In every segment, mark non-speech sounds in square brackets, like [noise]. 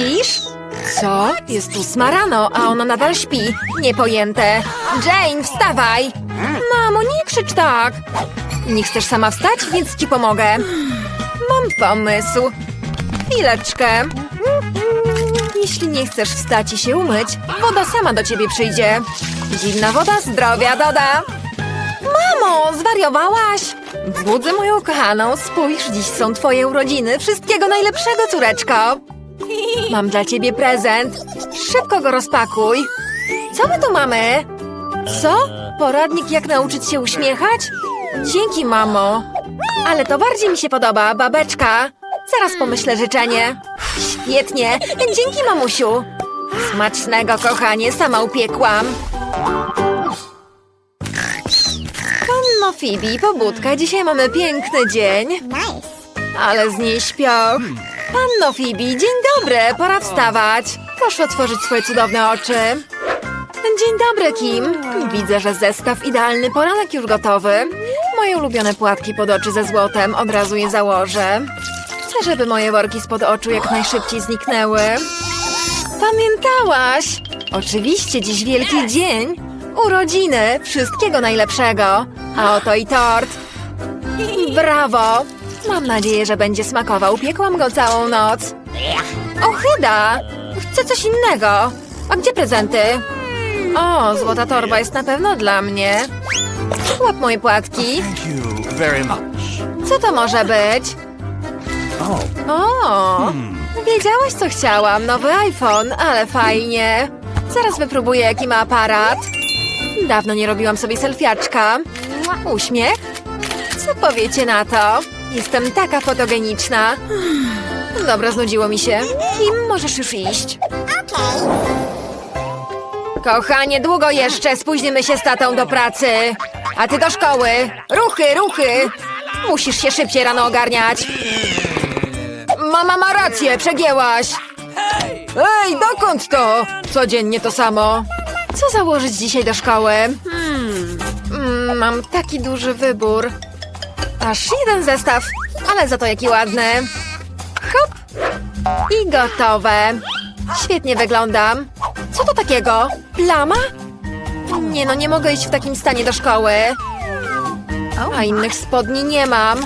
Śpisz? Co? Jest ósma rano, a ona nadal śpi. Niepojęte. Jane, wstawaj! Mamo, nie krzycz tak! Nie chcesz sama wstać, więc ci pomogę. Mam pomysł. Chwileczkę. Jeśli nie chcesz wstać i się umyć, woda sama do ciebie przyjdzie. Zimna woda zdrowia doda. Mamo, zwariowałaś? Budzę moją kochaną, spójrz, dziś są twoje urodziny. Wszystkiego najlepszego, córeczko. Mam dla ciebie prezent. Szybko go rozpakuj. Co my tu mamy? Co? Poradnik jak nauczyć się uśmiechać? Dzięki, mamo. Ale to bardziej mi się podoba, babeczka. Zaraz pomyślę życzenie. Świetnie. Dzięki, mamusiu. Smacznego, kochanie, sama upiekłam. Panno Phoebe, pobudka, dzisiaj mamy piękny dzień. Ale z niej śpioch. Panno Phoebe, dzień dobry, pora wstawać. Proszę otworzyć swoje cudowne oczy. Dzień dobry, Kim. Widzę, że zestaw idealny poranek już gotowy. Moje ulubione płatki pod oczy ze złotem od razu je założę. Chcę, żeby moje worki spod oczu jak najszybciej zniknęły. Pamiętałaś! Oczywiście dziś wielki dzień. Urodziny, wszystkiego najlepszego. A oto i tort. Brawo! Mam nadzieję, że będzie smakował. Piekłam go całą noc. Ochyda! Chcę coś innego. A gdzie prezenty? O, złota torba jest na pewno dla mnie. Łap moje płatki. Co to może być? Oh, O, wiedziałaś co chciałam. Nowy iPhone, ale fajnie. Zaraz wypróbuję jaki ma aparat. Dawno nie robiłam sobie selfiaczka. Uśmiech? Co powiecie na to? Jestem taka fotogeniczna. Dobra, znudziło mi się. Kim możesz już iść? Okay. Kochanie, długo jeszcze spóźnimy się z tatą do pracy. A ty do szkoły. Ruchy, ruchy. Musisz się szybciej rano ogarniać. Mama ma rację, przegięłaś. Ej, dokąd to? Codziennie to samo. Co założyć dzisiaj do szkoły? Hmm, mm, mam taki duży wybór. Aż jeden zestaw, ale za to jaki ładny. Hop! I gotowe. Świetnie wyglądam. Co to takiego? Plama? Nie no, nie mogę iść w takim stanie do szkoły. A innych spodni nie mam.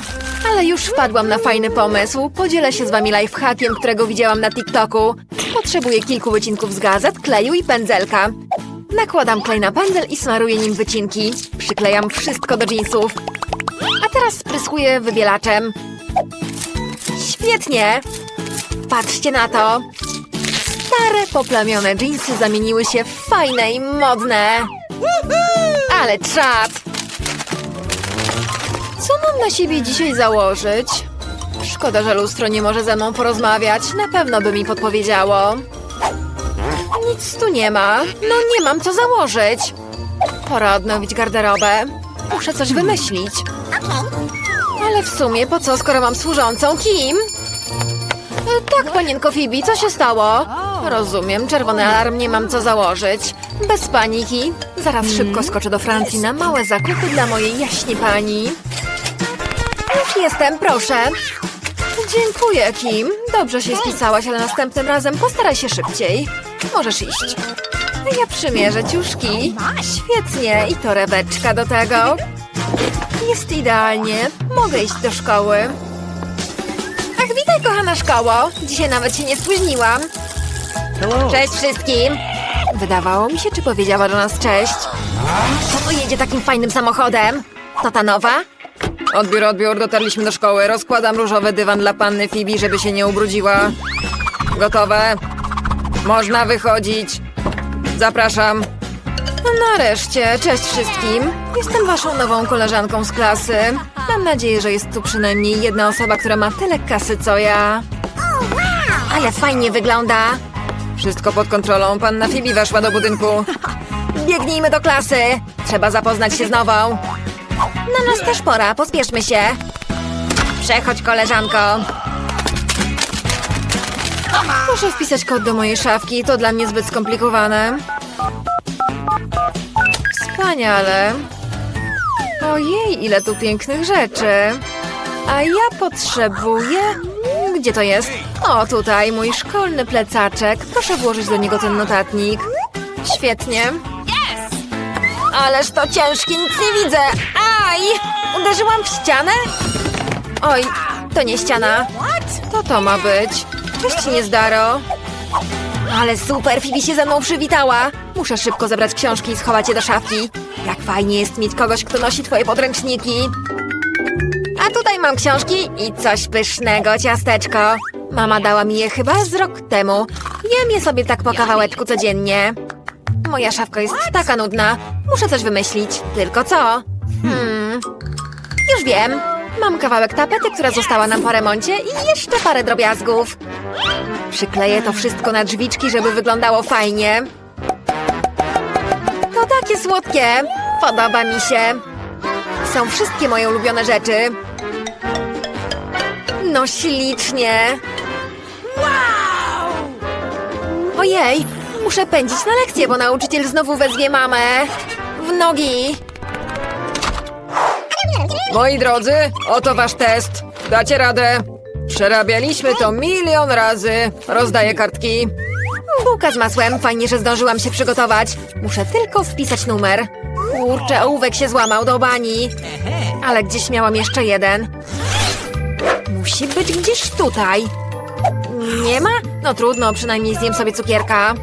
Ale już wpadłam na fajny pomysł. Podzielę się z wami lifehackiem, którego widziałam na TikToku. Potrzebuję kilku wycinków z gazet, kleju i pędzelka. Nakładam klej na pędzel i smaruję nim wycinki. Przyklejam wszystko do jeansów. Teraz spryskuję wybielaczem. Świetnie! Patrzcie na to! Stare, poplamione dżinsy zamieniły się w fajne i modne. Ale czad! Co mam na siebie dzisiaj założyć? Szkoda, że lustro nie może ze mną porozmawiać. Na pewno by mi podpowiedziało. Nic tu nie ma. No nie mam co założyć. Pora odnowić garderobę. Muszę coś wymyślić. Ale w sumie po co, skoro mam służącą Kim? E, Tak, panienko Phoebe, co się stało? Rozumiem, czerwony alarm, nie mam co założyć. Bez paniki. Zaraz szybko skoczę do Francji na małe zakupy dla mojej jaśni pani. Już jestem, proszę. Dziękuję, Kim. Dobrze się spisałaś, ale następnym razem postaraj się szybciej. Możesz iść. Ja przymierzę ciuszki. Świetnie, i torebeczka do tego. Jest idealnie. Mogę iść do szkoły. Ach, witaj, kochana szkoło. Dzisiaj nawet się nie spóźniłam. Cześć wszystkim. Wydawało mi się, czy powiedziała do nas cześć. Kto tu jedzie takim fajnym samochodem? To ta nowa? Odbiór, odbiór, dotarliśmy do szkoły. Rozkładam różowy dywan dla panny Fibi, żeby się nie ubrudziła. Gotowe? Można wychodzić. Zapraszam. Nareszcie, cześć wszystkim. Jestem waszą nową koleżanką z klasy. Mam nadzieję, że jest tu przynajmniej jedna osoba, która ma tyle kasy co ja. Ale fajnie wygląda. Wszystko pod kontrolą. Panna Fibi weszła do budynku. Biegnijmy do klasy. Trzeba zapoznać się z nową. Na nas też pora. Pospieszmy się. Przechodź, koleżanko. Muszę wpisać kod do mojej szafki. To dla mnie zbyt skomplikowane. Wspaniale. Ojej, ile tu pięknych rzeczy. A ja potrzebuję... Gdzie to jest? O, tutaj mój szkolny plecaczek. Proszę włożyć do niego ten notatnik. Świetnie. Ależ to ciężkie, nic nie widzę. Aj! Uderzyłam w ścianę? Oj, to nie ściana. To to ma być. Cześć, niezdaro. Ale super, Fibi się ze mną przywitała. Muszę szybko zebrać książki i schować je do szafki. Jak fajnie jest mieć kogoś, kto nosi twoje podręczniki. A tutaj mam książki i coś pysznego, ciasteczko. Mama dała mi je chyba z rok temu. Jem je sobie tak po kawałeczku codziennie. Moja szafka jest taka nudna. Muszę coś wymyślić. Tylko co? Hmm. Już wiem. Mam kawałek tapety, która została nam po remoncie i jeszcze parę drobiazgów. Przykleję to wszystko na drzwiczki, żeby wyglądało fajnie. To takie słodkie. Podoba mi się. Są wszystkie moje ulubione rzeczy. No ślicznie. Ojej, muszę pędzić na lekcję, bo nauczyciel znowu wezwie mamę. W nogi. Moi drodzy, oto wasz test. Dacie radę. Przerabialiśmy to milion razy. Rozdaję kartki. Bułka z masłem. Fajnie, że zdążyłam się przygotować. Muszę tylko wpisać numer. Kurczę, ołówek się złamał do bani. Ale gdzieś miałam jeszcze jeden. Musi być gdzieś tutaj. Nie ma? No trudno, przynajmniej zjem sobie cukierka.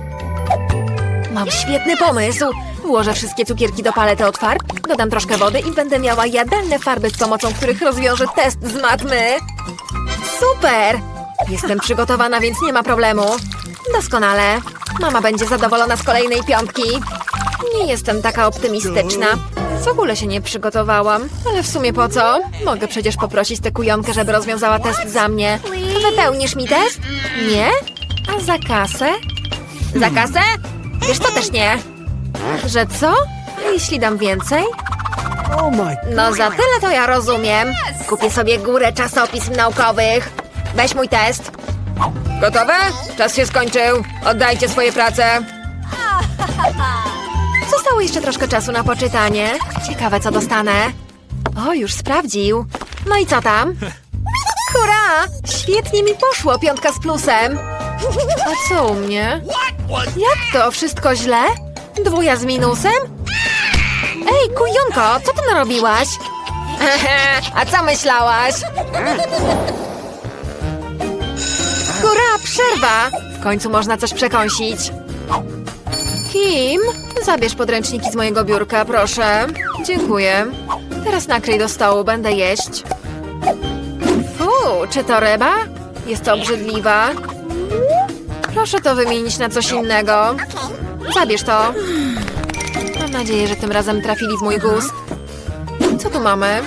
Mam świetny pomysł. Włożę wszystkie cukierki do palety od farb, dodam troszkę wody i będę miała jadalne farby, z pomocą których rozwiążę test z matmy. Super! Jestem przygotowana, więc nie ma problemu. Doskonale. Mama będzie zadowolona z kolejnej piątki. Nie jestem taka optymistyczna. W ogóle się nie przygotowałam, ale w sumie po co? Mogę przecież poprosić tę kujonkę, żeby rozwiązała test za mnie. Wypełnisz mi test? Nie? A za kasę? Za kasę? Wiesz, to też nie. Że co? A jeśli dam więcej? Oh. No za tyle to ja rozumiem. Kupię sobie górę czasopism naukowych. Weź mój test. Gotowe? Czas się skończył. Oddajcie swoje prace. [laughs] Zostało jeszcze troszkę czasu na poczytanie. Ciekawe, co dostanę. O, już sprawdził. No i co tam? [laughs] Hurra! Świetnie mi poszło, piątka z plusem. A co u mnie? Jak to? Wszystko źle? Dwuja z minusem? Ej, kujonko, co ty narobiłaś? [laughs] A co myślałaś? Hurra, przerwa! W końcu można coś przekąsić. Kim? Zabierz podręczniki z mojego biurka, proszę. Dziękuję. Teraz nakryj do stołu, będę jeść. Fu, czy to ryba? Jest obrzydliwa. Proszę to wymienić na coś innego. Zabierz to. Mam nadzieję, że tym razem trafili w mój gust. Tu mamy?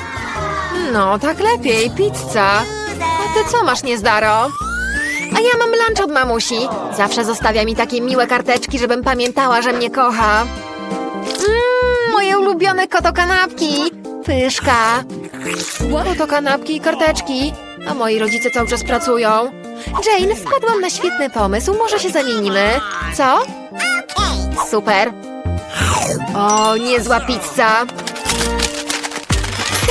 No, tak lepiej, pizza. A ty co masz, niezdaro? A ja mam lunch od mamusi. Zawsze zostawia mi takie miłe karteczki, żebym pamiętała, że mnie kocha. Mmm, moje ulubione kotokanapki. Pyszka. Kotokanapki i karteczki. A moi rodzice cały czas pracują. Jane, wpadłam na świetny pomysł. Może się zamienimy. Co? Super. O, niezła pizza.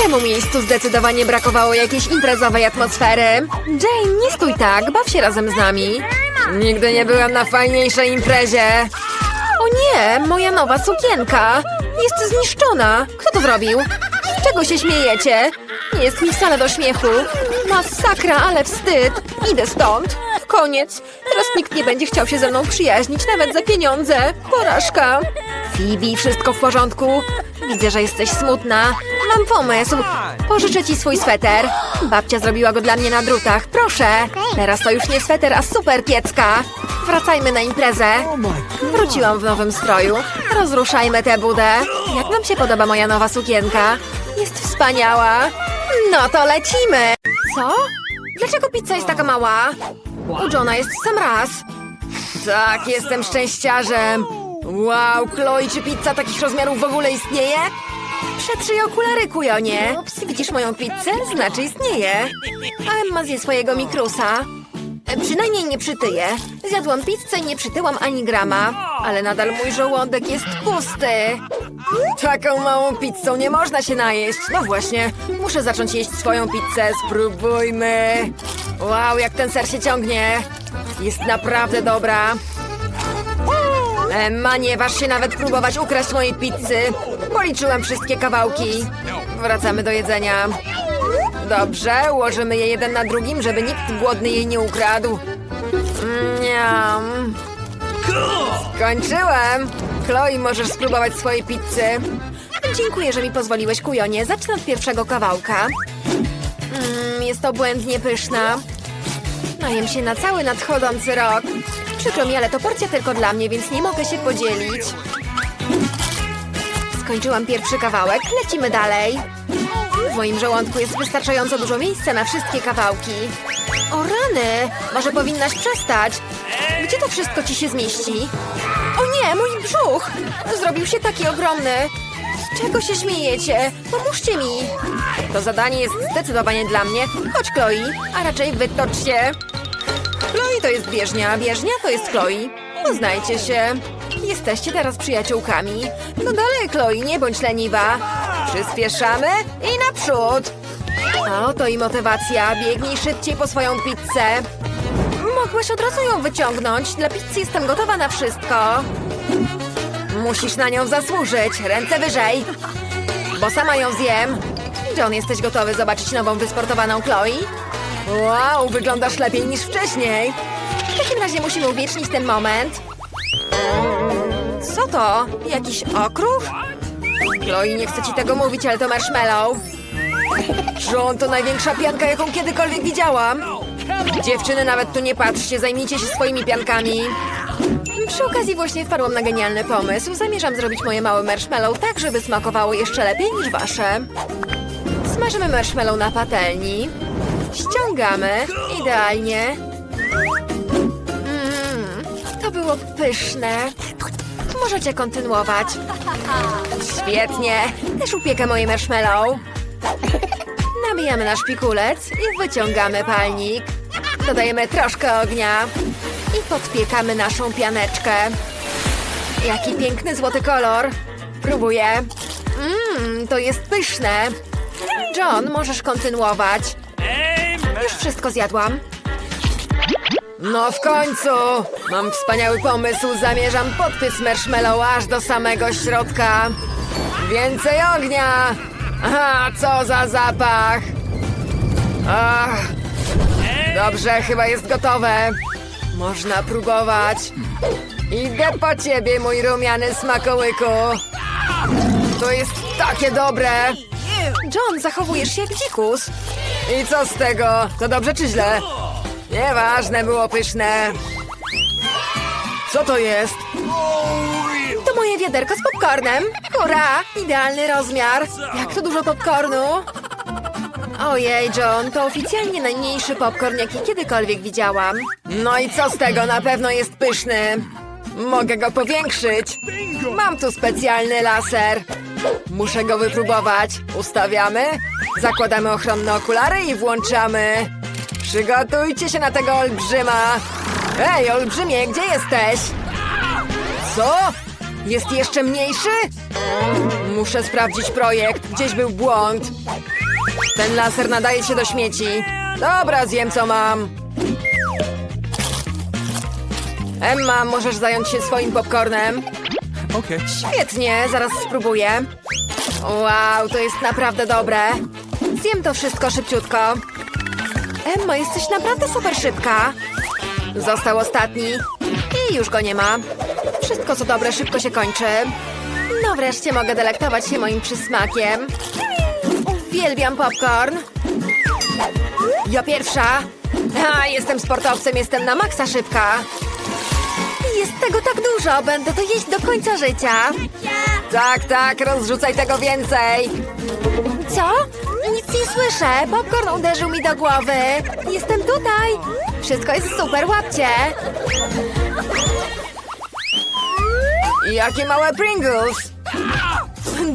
Temu miejscu zdecydowanie brakowało jakiejś imprezowej atmosfery. Jane, nie stój tak, baw się razem z nami. Nigdy nie byłam na fajniejszej imprezie. O nie, moja nowa sukienka. Jest zniszczona. Kto to zrobił? Czego się śmiejecie? Nie jest mi wcale do śmiechu. Masakra, ale wstyd. Idę stąd. Koniec. Teraz nikt nie będzie chciał się ze mną przyjaźnić, nawet za pieniądze. Porażka. Phoebe, wszystko w porządku? Widzę, że jesteś smutna. Mam pomysł. Pożyczę ci swój sweter. Babcia zrobiła go dla mnie na drutach. Proszę. Teraz to już nie sweter, a super kiecka. Wracajmy na imprezę. Oh. Wróciłam w nowym stroju. Rozruszajmy tę budę. Jak wam się podoba moja nowa sukienka? Jest wspaniała. No to lecimy. Co? Dlaczego pizza jest taka mała? U Johna jest w sam raz. Tak, jestem szczęściarzem. Wow, Chloe, czy pizza takich rozmiarów w ogóle istnieje? Przetrzyj okulary, kujonie. Widzisz moją pizzę? Znaczy istnieje. A Emma zje swojego mikrusa. Przynajmniej nie przytyję. Zjadłam pizzę i nie przytyłam ani grama. Ale nadal mój żołądek jest pusty. Taką małą pizzą nie można się najeść. No właśnie, muszę zacząć jeść swoją pizzę. Spróbujmy. Wow, jak ten ser się ciągnie. Jest naprawdę dobra. Emma, nie waż się nawet próbować ukraść mojej pizzy. Policzyłem wszystkie kawałki. Wracamy do jedzenia. Dobrze, ułożymy je jeden na drugim, żeby nikt głodny jej nie ukradł. Miam. Skończyłem! Chloe, możesz spróbować swojej pizzy. Dziękuję, że mi pozwoliłeś, kujonie. Zacznę od pierwszego kawałka. Mm, jest obłędnie pyszna. Najem się na cały nadchodzący rok. Przykro mi, ale to porcja tylko dla mnie, więc nie mogę się podzielić. Skończyłam pierwszy kawałek, lecimy dalej. W moim żołądku jest wystarczająco dużo miejsca na wszystkie kawałki. O rany! Może powinnaś przestać. Gdzie to wszystko ci się zmieści? O nie, mój brzuch! Zrobił się taki ogromny. Z czego się śmiejecie? Pomóżcie mi! To zadanie jest zdecydowanie dla mnie. Chodź, Chloe, a raczej wytocz się. Chloe to jest bieżnia, bieżnia to jest Chloe. Poznajcie się. Jesteście teraz przyjaciółkami. No dalej, Chloe, nie bądź leniwa. Przyspieszamy i naprzód. A oto i motywacja. Biegnij szybciej po swoją pizzę. Mogłeś od razu ją wyciągnąć. Dla pizzy jestem gotowa na wszystko. Musisz na nią zasłużyć. Ręce wyżej. Bo sama ją zjem. John, jesteś gotowy zobaczyć nową wysportowaną Chloe? Wow, wyglądasz lepiej niż wcześniej. W takim razie musimy uwiecznić ten moment. Co to? Jakiś okruch? Chloe, nie chcę ci tego mówić, ale to marshmallow. John, to największa pianka, jaką kiedykolwiek widziałam. Dziewczyny, nawet tu nie patrzcie, zajmijcie się swoimi piankami. Przy okazji właśnie wpadłam na genialny pomysł. Zamierzam zrobić moje małe marshmallow tak, żeby smakowało jeszcze lepiej niż wasze. Smażymy marshmallow na patelni. Ściągamy. Idealnie. Mmm, to było pyszne. Możecie kontynuować. Świetnie. Też upiekę moje marshmallow. Nabijamy nasz pikulec i wyciągamy palnik. Dodajemy troszkę ognia i podpiekamy naszą pianeczkę. Jaki piękny złoty kolor. Próbuję. Mmm, to jest pyszne. John, możesz kontynuować. Już wszystko zjadłam. No w końcu! Mam wspaniały pomysł. Zamierzam podpiec marshmallow aż do samego środka. Więcej ognia! Aha, co za zapach! Ach, dobrze, chyba jest gotowe. Można próbować. Idę po ciebie, mój rumiany smakołyku. To jest takie dobre. John, zachowujesz się jak dzikus. I co z tego? To dobrze czy źle? Nieważne, było pyszne. Co to jest? To moje wiaderko z popcornem. Hurra! Idealny rozmiar. Jak to dużo popcornu. Ojej, John, to oficjalnie najmniejszy popcorn, jaki kiedykolwiek widziałam. No i co z tego? Na pewno jest pyszny. Mogę go powiększyć. Mam tu specjalny laser. Muszę go wypróbować. Ustawiamy, zakładamy ochronne okulary i włączamy. Przygotujcie się na tego olbrzyma. Ej, olbrzymie, gdzie jesteś? Co? Jest jeszcze mniejszy? Muszę sprawdzić projekt. Gdzieś był błąd. Ten laser nadaje się do śmieci. Dobra, zjem co mam. Emma, możesz zająć się swoim popcornem? Okay. Świetnie, zaraz spróbuję. Wow, to jest naprawdę dobre. Zjem to wszystko szybciutko. Emma, jesteś naprawdę super szybka. Został ostatni. I już go nie ma. Wszystko co dobre szybko się kończy. No wreszcie mogę delektować się moim przysmakiem. Uwielbiam popcorn. Ja pierwsza. A, jestem sportowcem, jestem na maksa szybka. Jest tego tak dużo, będę to jeść do końca życia. Tak, tak, rozrzucaj tego więcej. Co? Nic nie słyszę. Popcorn uderzył mi do głowy. Jestem tutaj. Wszystko jest super, łapcie. Jakie małe Pringles.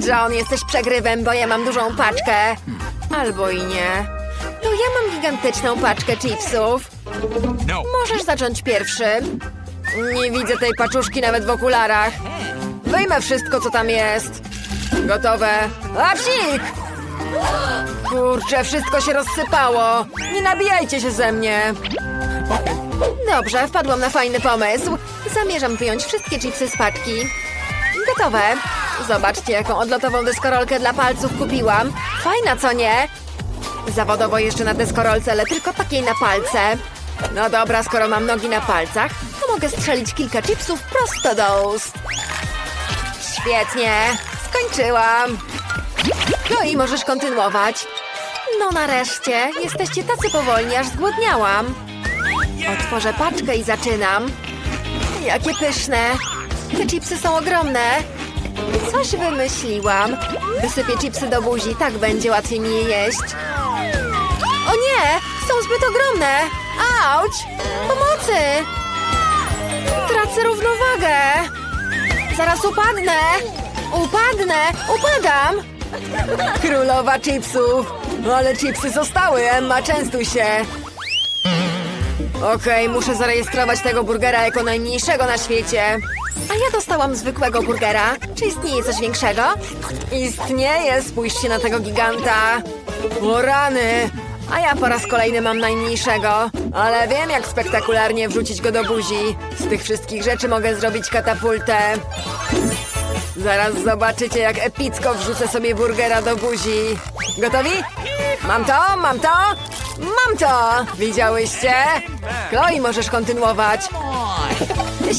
John, jesteś przegrywem, bo ja mam dużą paczkę. Albo i nie. To ja mam gigantyczną paczkę chipsów. No. Możesz zacząć pierwszy. Nie widzę tej paczuszki nawet w okularach. Wyjmę wszystko, co tam jest. Gotowe. A psik! Kurczę, wszystko się rozsypało. Nie nabijajcie się ze mnie. Dobrze, wpadłam na fajny pomysł. Zamierzam wyjąć wszystkie chipsy z paczki. Gotowe. Zobaczcie, jaką odlotową deskorolkę dla palców kupiłam. Fajna, co nie? Zawodowo jeszcze na deskorolce, ale tylko takiej na palce. No dobra, skoro mam nogi na palcach, mogę strzelić kilka chipsów prosto do ust. Świetnie, skończyłam. No i możesz kontynuować. No nareszcie, jesteście tacy powolni, aż zgłodniałam. Otworzę paczkę i zaczynam. Jakie pyszne. Te chipsy są ogromne. Coś wymyśliłam. Wysypię chipsy do buzi, tak będzie łatwiej mi je jeść. O nie! Są zbyt ogromne! Auć! Pomocy! Tracę równowagę! Zaraz upadnę! Upadnę! Upadam! Królowa chipsów! Ale chipsy zostały, Emma, częstuj się! Okej, muszę zarejestrować tego burgera jako najmniejszego na świecie. A ja dostałam zwykłego burgera. Czy istnieje coś większego? Istnieje, spójrzcie na tego giganta. O rany! A ja po raz kolejny mam najmniejszego. Ale wiem, jak spektakularnie wrzucić go do buzi. Z tych wszystkich rzeczy mogę zrobić katapultę. Zaraz zobaczycie, jak epicko wrzucę sobie burgera do buzi. Gotowi? Mam to, mam to, mam to! Widziałyście? Chloe, możesz kontynuować.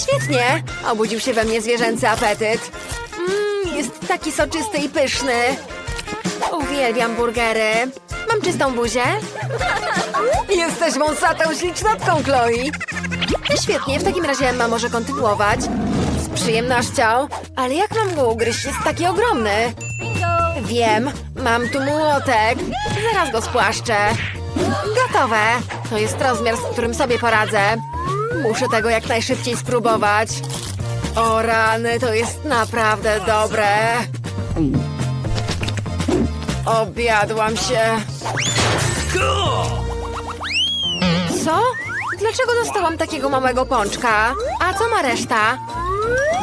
Świetnie! Obudził się we mnie zwierzęcy apetyt. Mmm, jest taki soczysty i pyszny. Uwielbiam burgery. Mam czystą buzię? Jesteś wąsatą ślicznotką, Chloe. Świetnie, w takim razie Emma może kontynuować. Z przyjemnością. Ale jak mam go ugryźć? Jest taki ogromny. Wiem, mam tu młotek. Zaraz go spłaszczę. Gotowe. To jest rozmiar, z którym sobie poradzę. Muszę tego jak najszybciej spróbować. O rany, to jest naprawdę dobre. Obiadłam się. Co? Dlaczego dostałam takiego małego pączka? A co ma reszta?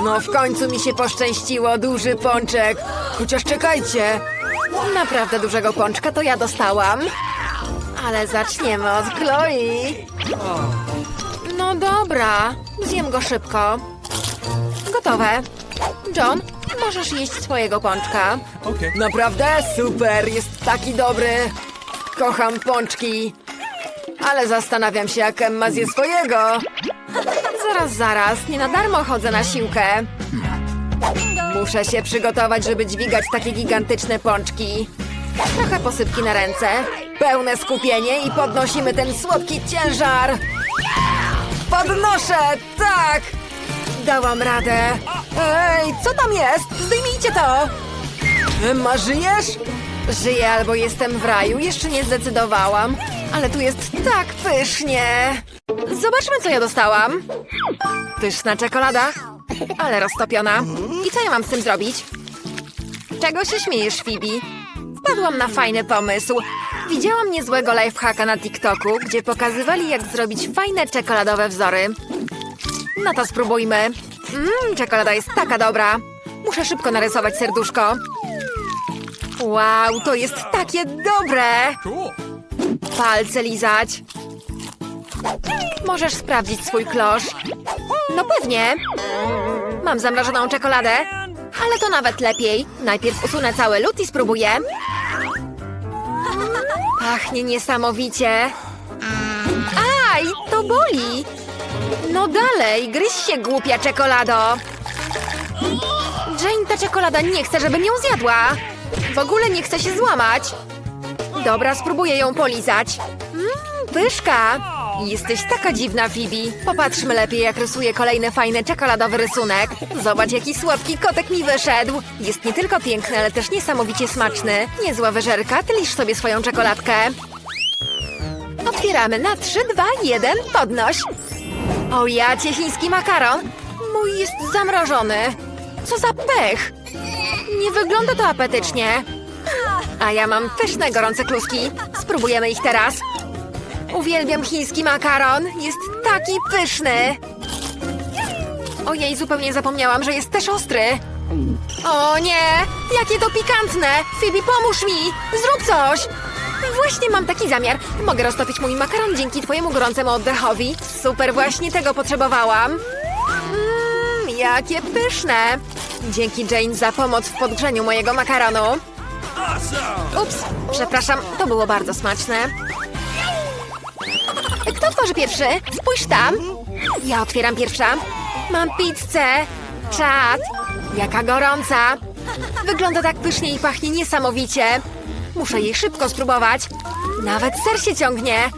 No w końcu mi się poszczęściło, duży pączek. Chociaż czekajcie. Naprawdę dużego pączka to ja dostałam. Ale zaczniemy od Chloe. No dobra, zjem go szybko. Gotowe. John, możesz jeść swojego pączka. Okay. Naprawdę super, jest taki dobry. Kocham pączki. Ale zastanawiam się, jak Emma zje swojego. Zaraz, zaraz, nie na darmo chodzę na siłkę. Muszę się przygotować, żeby dźwigać takie gigantyczne pączki. Trochę posypki na ręce, pełne skupienie i podnosimy ten słodki ciężar. Podnoszę, tak! Dałam radę. Ej, co tam jest? Zdejmijcie to! Emma, żyjesz? Żyję albo jestem w raju, jeszcze nie zdecydowałam. Ale tu jest tak pysznie. Zobaczmy, co ja dostałam. Pyszna czekolada, ale roztopiona. I co ja mam z tym zrobić? Czego się śmiejesz, Phoebe? Wpadłam na fajny pomysł. Widziałam niezłego lifehacka na TikToku, gdzie pokazywali, jak zrobić fajne czekoladowe wzory. No to spróbujmy. Mmm, czekolada jest taka dobra. Muszę szybko narysować serduszko. Wow, to jest takie dobre! Palce lizać. Możesz sprawdzić swój klosz. No pewnie. Mam zamrożoną czekoladę, ale to nawet lepiej. Najpierw usunę cały lód i spróbuję. Pachnie niesamowicie. Aj, to boli. No dalej, gryź się, głupia czekolado. Jane, ta czekolada nie chce, żebym ją zjadła. W ogóle nie chce się złamać. Dobra, spróbuję ją polizać. Mmm, pyszka. Jesteś taka dziwna, Phoebe. Popatrzmy lepiej, jak rysuje kolejny fajny czekoladowy rysunek. Zobacz, jaki słodki kotek mi wyszedł. Jest nie tylko piękny, ale też niesamowicie smaczny. Niezła wyżerka, ty lisz sobie swoją czekoladkę. Otwieramy na 3, 2, 1, podnoś. O jacie, chiński makaron. Mój jest zamrożony. Co za pech. Nie wygląda to apetycznie. A ja mam pyszne, gorące kluski. Spróbujemy ich teraz. Uwielbiam chiński makaron. Jest taki pyszny. Ojej, zupełnie zapomniałam, że jest też ostry. O nie! Jakie to pikantne! Phoebe, pomóż mi! Zrób coś! Właśnie mam taki zamiar. Mogę roztopić mój makaron dzięki twojemu gorącemu oddechowi. Super, właśnie tego potrzebowałam. Mmm, jakie pyszne. Dzięki Jane za pomoc w podgrzeniu mojego makaronu. Ups, przepraszam, to było bardzo smaczne. Kto tworzy pierwszy? Spójrz tam. Ja otwieram pierwsza. Mam pizzę. Czad. Jaka gorąca. Wygląda tak pysznie i pachnie niesamowicie. Muszę jej szybko spróbować. Nawet ser się ciągnie.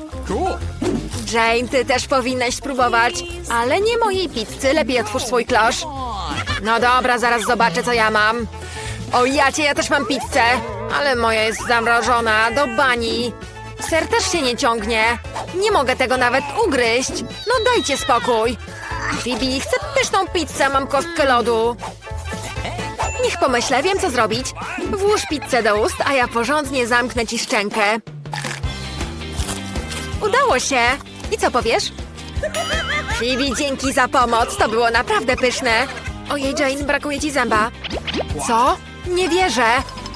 Jane, ty też powinnaś spróbować. Ale nie mojej pizzy, lepiej otwórz swój klosz. No dobra, zaraz zobaczę, co ja mam. O jacie, ja też mam pizzę. Ale moja jest zamrożona, do bani. Ser też się nie ciągnie. Nie mogę tego nawet ugryźć. No dajcie spokój. Phoebe, chcę pyszną pizzę, mam kostkę lodu. Niech pomyślę, wiem co zrobić. Włóż pizzę do ust, a ja porządnie zamknę ci szczękę. Udało się. I co powiesz? Phoebe, dzięki za pomoc. To było naprawdę pyszne. Ojej, Jane, brakuje ci zęba. Co? Nie wierzę.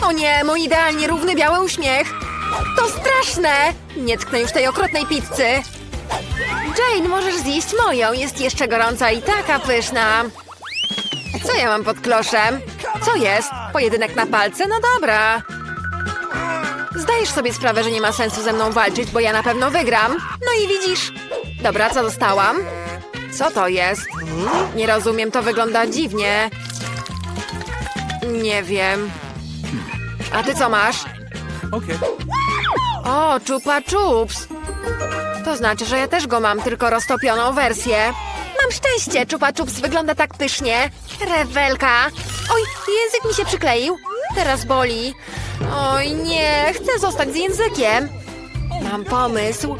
O nie, mój idealnie równy biały uśmiech. To straszne. Nie tknę już tej okropnej pizzy. Jane, możesz zjeść moją. Jest jeszcze gorąca i taka pyszna. Co ja mam pod kloszem? Co jest? Pojedynek na palce? No dobra. Zdajesz sobie sprawę, że nie ma sensu ze mną walczyć, bo ja na pewno wygram. No i widzisz. Dobra, co dostałam? Co to jest? Nie rozumiem, to wygląda dziwnie. Nie wiem. A ty co masz? Okay. O, chupa chups. To znaczy, że ja też go mam, tylko roztopioną wersję. Mam szczęście, chupa chups wygląda tak pysznie. Rewelka. Oj, język mi się przykleił. Teraz boli. Oj, nie, chcę zostać z językiem. Mam pomysł.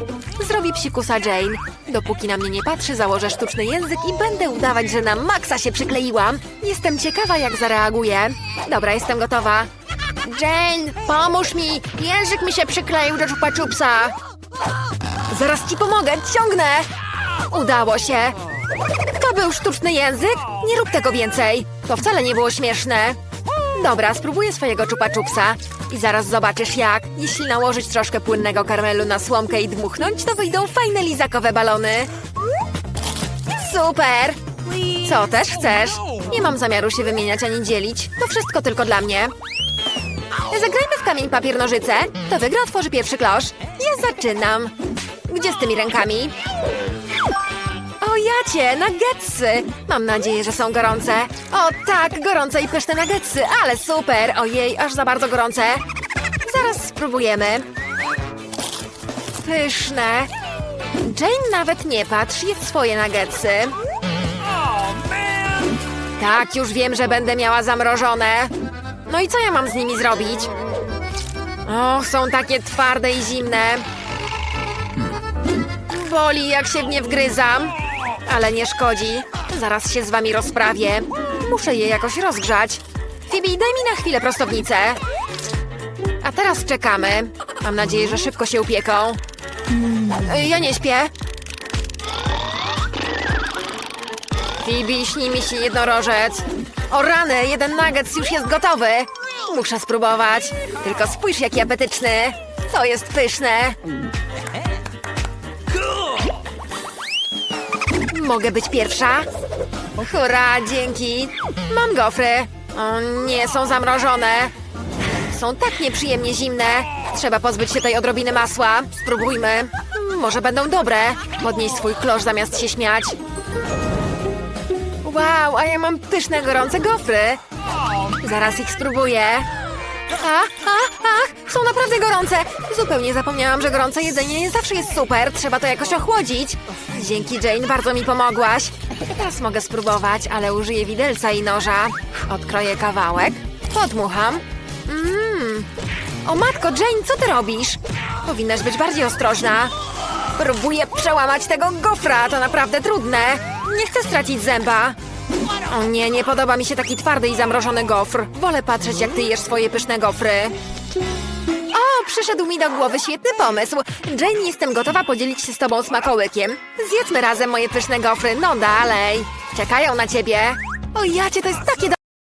Zrobi psikusa Jane. Dopóki na mnie nie patrzy, założę sztuczny język i będę udawać, że na maksa się przykleiłam. Jestem ciekawa, jak zareaguje. Dobra, jestem gotowa. Jane, pomóż mi! Język mi się przykleił do czupa czupsa. Zaraz ci pomogę, ciągnę! Udało się. To był sztuczny język? Nie rób tego więcej. To wcale nie było śmieszne. Dobra, spróbuję swojego czupa czupsa. I zaraz zobaczysz jak. Jeśli nałożyć troszkę płynnego karmelu na słomkę i dmuchnąć, to wyjdą fajne lizakowe balony. Super! Co, też chcesz? Nie mam zamiaru się wymieniać ani dzielić. To wszystko tylko dla mnie. Zagrajmy w kamień, papier, nożyce. To wygra otworzy pierwszy klosz. Ja zaczynam. Gdzie z tymi rękami? O jacie, nuggetsy! Mam nadzieję, że są gorące. O tak, gorące i pyszne nuggetsy, ale super! Ojej, aż za bardzo gorące. Zaraz spróbujemy. Pyszne. Jane nawet nie patrz, jest swoje nuggetsy. Tak, już wiem, że będę miała zamrożone. No i co ja mam z nimi zrobić? Och, są takie twarde i zimne. Boli, jak się w nie wgryzam. Ale nie szkodzi. Zaraz się z wami rozprawię. Muszę je jakoś rozgrzać. Phoebe, daj mi na chwilę prostownicę. A teraz czekamy. Mam nadzieję, że szybko się upieką. Y, Ja nie śpię. Phoebe, śni mi się jednorożec. O rany, jeden nuggets już jest gotowy. Muszę spróbować. Tylko spójrz, jaki apetyczny. To jest pyszne. Mogę być pierwsza? Hurra, dzięki. Mam gofry. O nie, są zamrożone. Są tak nieprzyjemnie zimne. Trzeba pozbyć się tej odrobiny masła. Spróbujmy. Może będą dobre. Podnieś swój klosz zamiast się śmiać. Wow, a ja mam pyszne, gorące gofry. Zaraz ich spróbuję. A, a, ach, są naprawdę gorące. Zupełnie zapomniałam, że gorące jedzenie nie zawsze jest super. Trzeba to jakoś ochłodzić. Dzięki, Jane, bardzo mi pomogłaś. Teraz mogę spróbować, ale użyję widelca i noża. Odkroję kawałek, podmucham. Mmm. O matko, Jane, co ty robisz? Powinnaś być bardziej ostrożna. Próbuję przełamać tego gofra, to naprawdę trudne. Nie chcę stracić zęba. O nie, nie podoba mi się taki twardy i zamrożony gofr. Wolę patrzeć, jak ty jesz swoje pyszne gofry. O, przyszedł mi do głowy świetny pomysł. Jane, jestem gotowa podzielić się z tobą smakołykiem. Zjedzmy razem moje pyszne gofry, no dalej. Czekają na ciebie. O jacie, to jest takie do...